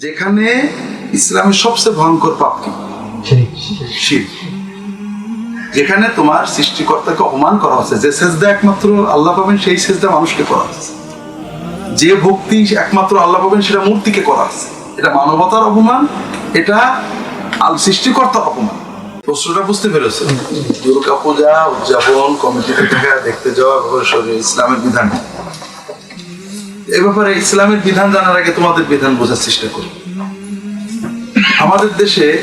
যেখানে ইসলামের সবচেয়ে ভয়ঙ্কর পাপ কি? যেখানে তোমার সৃষ্টিকর্তাকে অপমান করা হচ্ছে যে সেজদা একমাত্র আল্লাহ পাবেন সেই সেজদা মানুষকে করা হচ্ছে। যে ভক্তি একমাত্র আল্লাহ পাবেন সেটা মূর্তিকে করা হচ্ছে। এটা মানবতার অপমান এটা আল সৃষ্টিকর্তার অপমান। প্রশ্নটা বুঝতে পেরেছে? দুর্গা পূজা উদযাপন কমিটিতে থেকে দেখতে যাওয়া ইসলামের বিধান? এ ব্যাপারে ইসলামের বিধান জানার আগে তোমাদের বিধান বোঝার চেষ্টা করি। আমাদের দেশে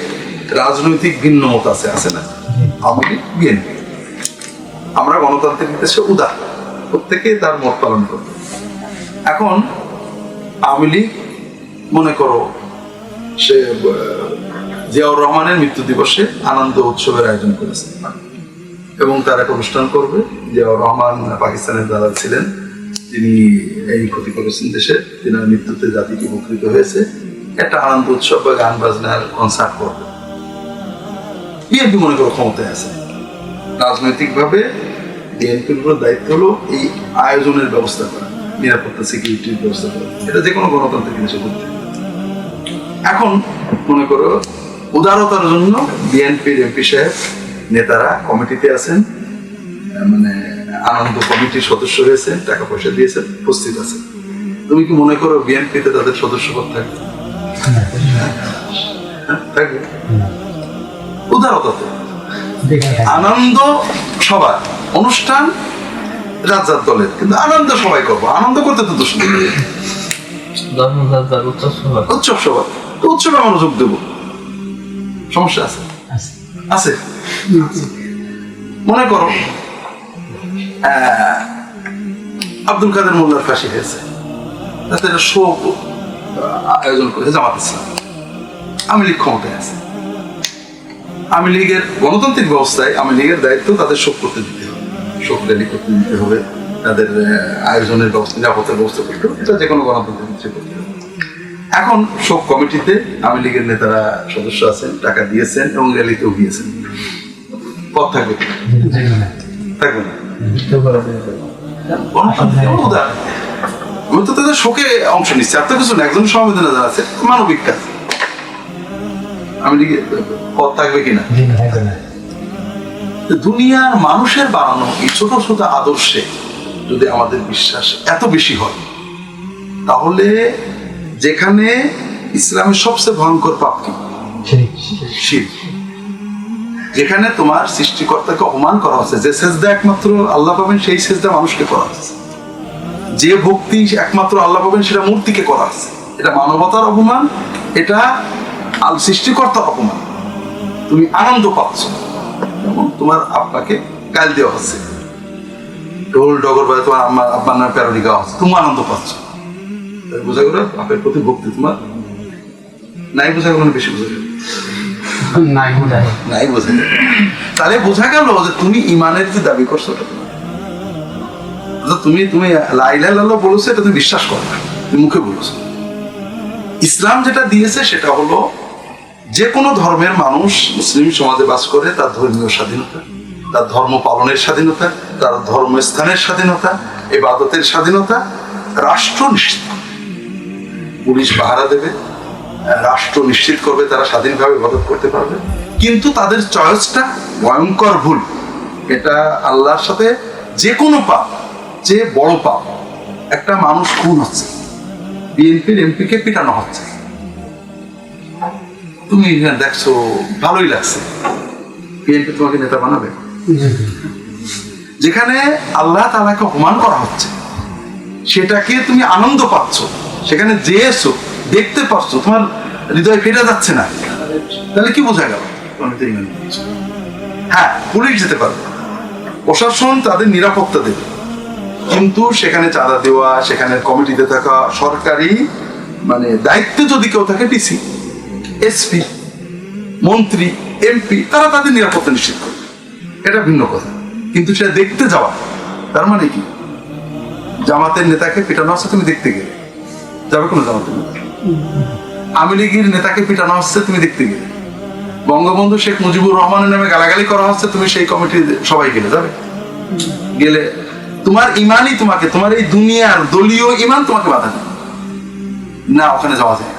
রাজনৈতিক ভিন্ন মত আছে আছে না? আওয়ামী বিএনপি। আমরা গণতান্ত্রিক দেশে উদার। প্রত্যেকে তার মত পালন করবে। এখন আওয়ামী লীগ, মনে করো, সে জিয়াউর রহমানের মৃত্যু দিবসে আনন্দ উৎসবের আয়োজন করেছে। এবং তার এক অনুষ্ঠান করবে। জিয়াউর রহমান পাকিস্তানের দ্বারা ছিলেন। তিনি এই ক্ষতি করেছেন দেশে। তিনার মৃত্যুতে জাতিকে উপকৃত হয়েছে। একটা আনন্দ উৎসব বা গান বাজনার কনসার্ট করবে বিএনপি মনে করো ক্ষমতায় আছে। রাজনৈতিকভাবে বিএনপির উপর দায়িত্ব হলো এই আয়োজনের ব্যবস্থা করা, নিরাপত্তা সিকিউরিটির ব্যবস্থা করা। এটা যে কোনো গণতান্ত্রিক দেশে করতে। এখন মনে করো উদারতার জন্য বিএনপির এমপি সাহেব, নেতারা কমিটিতে আছেন। মানে আনন্দ কমিটির সদস্য হয়েছেন টাকা পয়সা দিয়েছেন উপস্থিত আছেন। তুমি কি মনে করো বিএনপিতে তাদের সদস্যপদ থাকবে? হ্যাঁ, থাকবে। উদারতাতে আনন্দ সবার অনুষ্ঠান রাজার দলের কিন্তু আনন্দ সবাই করব। আনন্দ করতে তো দোষ উৎসব সবার। তো উৎসবে আমরা যোগ দেবো। সমস্যা আছে? আছে। মনে করো আব্দুল কাদের মোল্লার ফাঁসি হয়েছে। তাতে একটা শোক আয়োজন করেছে জামাত ইসলাম। আমি লীগ ক্ষমতায় আছে। আমি লীগের গণতান্ত্রিক ব্যবস্থায় আমি লীগের দায়িত্ব তাদের শোক করতে দিতে হবে। শোক র্যালি করতে দিতে হবে। তাদের আয়োজনের ব্যবস্থা নিরাপত্তার ব্যবস্থা করতে হবে। এটা যে কোনো গণতান্ত্রিক ক্ষেত্রে করতে হবে। এখন শোক কমিটিতে আমি লীগের নেতারা সদস্য আছেন টাকা দিয়েছেন এবং র্যালিতেও গিয়েছেন। পথ থাকবে। থাকবে না। আমি তো তাদের শোকে অংশ নিচ্ছি আর তো কিছু না সমবেদনা জানাচ্ছে মানবিক কাজ আমি পথ থাকবে কিনা দুনিয়ার মানুষের বানানো এই ছোট ছোট আদর্শে যদি আমাদের বিশ্বাস এত বেশি হয় তাহলে যেখানে ইসলামের সবচেয়ে ভয়ঙ্কর পাপ কি? শির যেখানে তোমার সৃষ্টিকর্তাকে অপমান করা হচ্ছে, যে সেজদা একমাত্র আল্লাহ পাবেন, সেই সেজদা মানুষকে করা হচ্ছে। যে ভক্তি একমাত্র আল্লাহ পাবেন, সেটা মূর্তিকে করা হচ্ছে। এটা মানবতার অপমান, এটা আল সৃষ্টিকর্তার অপমান। তুমি আনন্দ পাচ্ছ। এবং তোমার আপনাকে গাল দেওয়া হচ্ছে। ঢোল ডগর বাজে তোমার আম্মা, আব্বার নামে প্যারোডি গাওয়া হচ্ছে। তুমি আনন্দ পাচ্ছ। বোঝা গেল, বাপের প্রতি ভক্তি তোমার? নাই বোঝা গেল বেশি বোঝা গেল? নাই বোঝা। তাহলে বোঝা গেল যে তুমি ইমানের যে দাবি করছ তুমি। তুমি লাইলা লাল্লাহ বলেছ, এটা তুমি বিশ্বাস করো না। তুমি মুখে বলেছ। ইসলাম যেটা দিয়েছে, সেটা হলো যে কোনো ধর্মের মানুষ মুসলিম সমাজে বাস করে, তার ধর্মীয় স্বাধীনতা, তার ধর্ম পালনের স্বাধীনতা, তার ধর্মস্থানের স্বাধীনতা, এবাদতের স্বাধীনতা, রাষ্ট্র নিশ্চিত পুলিশ পাহারা দেবে রাষ্ট্র নিশ্চিত করবে, তারা স্বাধীনভাবে ইবাদত করতে পারবে। কিন্তু তাদের চয়েসটা ভয়ঙ্কর ভুল। এটা আল্লাহর সাথে যে কোনো পাপ, যে বড় পাপ, একটা মানুষ খুন হচ্ছে। বিএনপির এমপিকে পিটানো হচ্ছে। তুমি এখানে দেখছ, ভালোই লাগছে। বিএনপি তোমাকে নেতা বানাবে। যেখানে আল্লাহ তালাকে অপমান করা হচ্ছে, সেটাকে তুমি আনন্দ পাচ্ছ, সেখানে যেয়েছো। দেখতে পাচ্ছ তোমার হৃদয় ফেটে যাচ্ছে না। তাহলে কি বোঝা গেল। হ্যাঁ পুলিশ যেতে পারবে। প্রশাসন তাদের নিরাপত্তা দেবে। কিন্তু সেখানে চাঁদা দেওয়া, সেখানে কমিটিতে থাকা, সরকারি মানে দায়িত্বে যদি কেউ থাকে, ডিসি, এসপি, মন্ত্রী, এমপি, তারা তাদের নিরাপত্তা নিশ্চিত করবে। এটা ভিন্ন কথা। কিন্তু সেটা দেখতে যাওয়া, তার মানে কি? জামাতের নেতাকে পিটানো হচ্ছে তুমি দেখতে গেলে। যাবে কোনো জামাতের নেতা? আওয়ামী লীগের নেতাকে পিটানো হচ্ছে, তুমি দেখতে গেলে বঙ্গবন্ধু শেখ মুজিবুর রহমানের নামে গালাগালি করা হচ্ছে, তুমি সেই কমিটির সবাই গেলে যাবে। গেলে তোমার ইমানই তোমাকে, তোমার এই দুনিয়ার দলীয় ইমান তোমাকে বাধা দেবে। না, ওখানে যাওয়া যায়